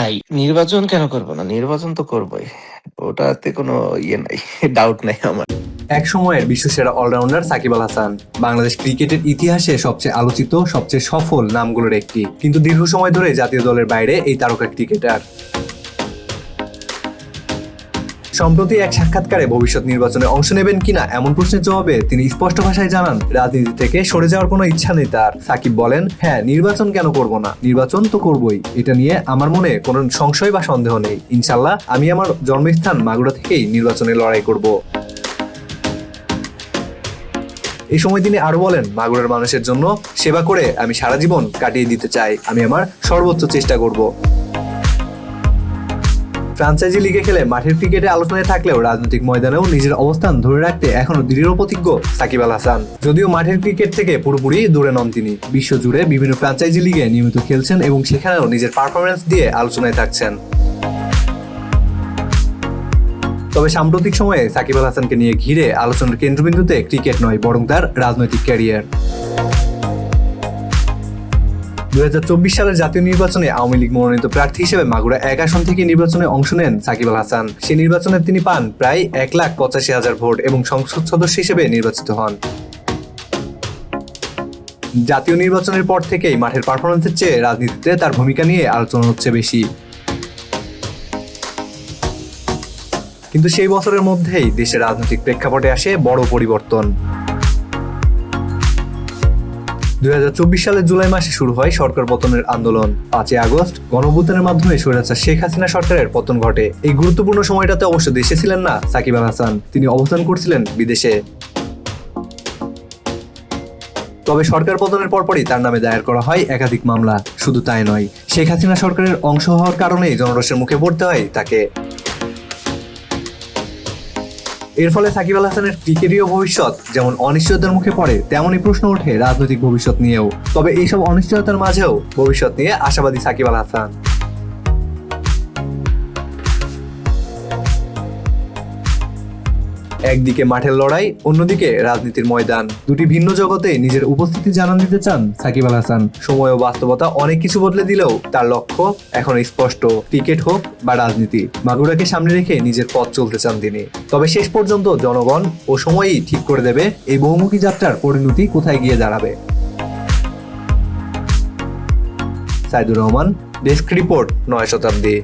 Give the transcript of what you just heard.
নাই। নির্বাচন কেন করব না? নির্বাচন তো করবই। ওটাতে কোনো ইয়ে নাই ডাউট নাই আমার। এক সময়ের বিশ্ব সেরা অলরাউন্ডার সাকিব আল হাসান, বাংলাদেশ ক্রিকেটের ইতিহাসে সবচেয়ে আলোচিত, সবচেয়ে সফল নামগুলোর একটি। কিন্তু দীর্ঘ সময় ধরে জাতীয় দলের বাইরে এই তারকা ক্রিকেটার। সম্প্রতি এক সাক্ষাৎকারে ভবিষ্যৎ নির্বাচনে অংশ নেবেন কিনা এমন প্রশ্নের জবাবে তিনি স্পষ্ট ভাষায় জানান, রাজনীতি থেকে সরে যাওয়ার কোনো ইচ্ছা নেই তার। সাকিব বলেন হ্যাঁ নির্বাচন কেন করব না? নির্বাচন তো করবই। এটা নিয়ে আমার মনে কোনো সংশয় বা সন্দেহ নেই। ইনশাল্লাহ, আমি আমার জন্মস্থান মাগুরা থেকেই নির্বাচনে লড়াই করব। এই সময় তিনি আরও বলেন, মাগুরার মানুষের জন্য সেবা করে আমি সারা জীবন কাটিয়ে দিতে চাই। আমি আমার সর্বোচ্চ চেষ্টা করব। ফ্রাঞ্চাইজি লিগে খেলে মাঠের ক্রিকেটে আলোচনায় থাকলেও রাজনৈতিক ময়দানেও নিজের অবস্থান ধরে রাখতে এখনও দৃঢ় প্রতিজ্ঞ সাকিব আল হাসান। যদিও মাঠের ক্রিকেট থেকে পুরোপুরি দূরে নন তিনি। বিশ্বজুড়ে বিভিন্ন ফ্রাঞ্চাইজি লিগে নিয়মিত খেলছেন এবং সেখানেও নিজের পারফরমেন্স দিয়ে আলোচনায় থাকছেন। তবে সাম্প্রতিক সময়ে সাকিব আল হাসানকে নিয়ে ঘিরে আলোচনার কেন্দ্রবিন্দুতে ক্রিকেট নয় বরং তার রাজনৈতিক ক্যারিয়ার। দুই সালের জাতীয় নির্বাচনে আওয়ামী লীগ মনোনীত প্রার্থী হিসেবে মাগুরা এক আসন থেকে নির্বাচনে অংশ নেন সাকিব আল হাসান। সেই নির্বাচনে তিনি পান প্রায় এক লাখ পঁচাশি হাজার ভোট এবং সংসদ সদস্য হিসেবে নির্বাচিত হন। জাতীয় নির্বাচনের পর থেকেই মাঠের পারফরমেন্সের চেয়ে রাজনীতিতে তার ভূমিকা নিয়ে আলোচনা হচ্ছে বেশি। কিন্তু সেই বছরের মধ্যেই দেশের রাজনৈতিক প্রেক্ষাপটে আসে বড় পরিবর্তন। দুই সালের জুলাই মাসে শুরু হয় সরকার পতনের আন্দোলন। পাঁচই আগস্ট গণভূতানের মাধ্যমে স্বৈরাচার শেখ হাসিনা সরকারের পতন ঘটে। এই গুরুত্বপূর্ণ সময়টাতে অবশ্য দেশে ছিলেন না সাকিব আল হাসান। তিনি অবস্থান করছিলেন বিদেশে। তবে সরকার পতনের পরপরই তার নামে দায়ের করা হয় একাধিক মামলা। শুধু তাই নয়, শেখ হাসিনা সরকারের অংশ হওয়ার কারণেই জনরসের মুখে পড়তে হয় তাকে। এর ফলে সাকিব আল হাসানের ক্রিকেটীয় ভবিষ্যৎ যেমন অনিশ্চয়তার মুখে পড়ে, তেমনই প্রশ্ন ওঠে রাজনৈতিক ভবিষ্যৎ নিয়েও। তবে এইসব অনিশ্চয়তার মাঝেও ভবিষ্যৎ নিয়ে আশাবাদী সাকিব আল হাসান। একদিকে মাঠের লড়াই, অন্যদিকে রাজনীতির ময়দান। দুটি ভিন্ন জগতে নিজের উপস্থিতি জানান দিতে চান সাকিব আল হাসান। সময় ও বাস্তবতা অনেক কিছু বদলে দিলেও তার লক্ষ্য এখন স্পষ্ট, ক্রিকেট হোক বা রাজনীতি। মাগুরাকে সামনে রেখে নিজের পথ চলতে চান তিনি। তবে শেষ পর্যন্ত জনগণ ও সময়ই ঠিক করে দেবে এই বহুমুখী যাত্রার পরিণতি কোথায় গিয়ে দাঁড়াবে। সাইদুর রহমান, ডেস্ক রিপোর্ট, নয় শতাব্দী।